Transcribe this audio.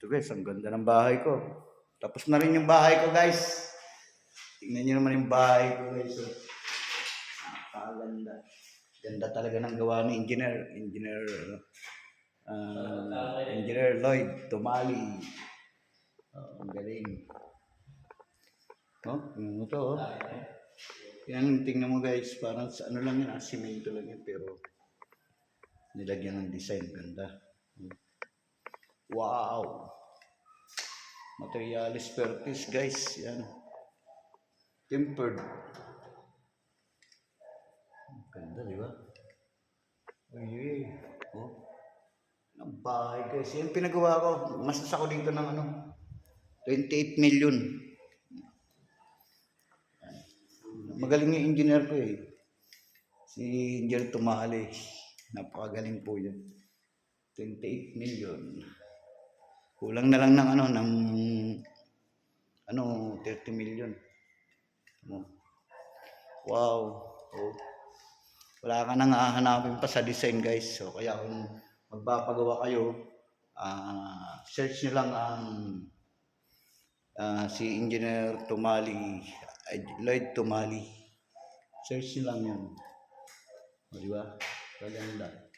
Ito guys, ang ganda ng bahay ko. Tapos na rin yung bahay ko guys. Tingnan nyo naman yung bahay ko guys. So, napakaganda. Ganda talaga ng gawa ni engineer. Engineer, uh, engineer Lloyd Tumali. Oh, ang galing. Oh, tingnan mo to oh. Yan, tingnan mo guys, parang sa ano lang yan, ah, simento lang yan, pero nilagyan ng design, ganda. Wow! Materialis Pertis guys, yan. Tempered. Ganda, di ba? Ay, oh. Ang bahay guys. Yan pinagawa ko. Masas ako dito ng ano, 28 million. Magaling yung engineer ko eh. Si Engineer Tumali. Napakagaling po yun. 28 million. Kulang na lang ng ano, ng ano, 30 million. Ano? Wow. Oh. Wala ka nang hahanapin pa sa design guys. So kaya kung magpapagawa kayo, ah search nyo lang ang ah, si Engineer Tumali, Lloyd Tumali. Search nyo lang yun. O, di ba? Maganda.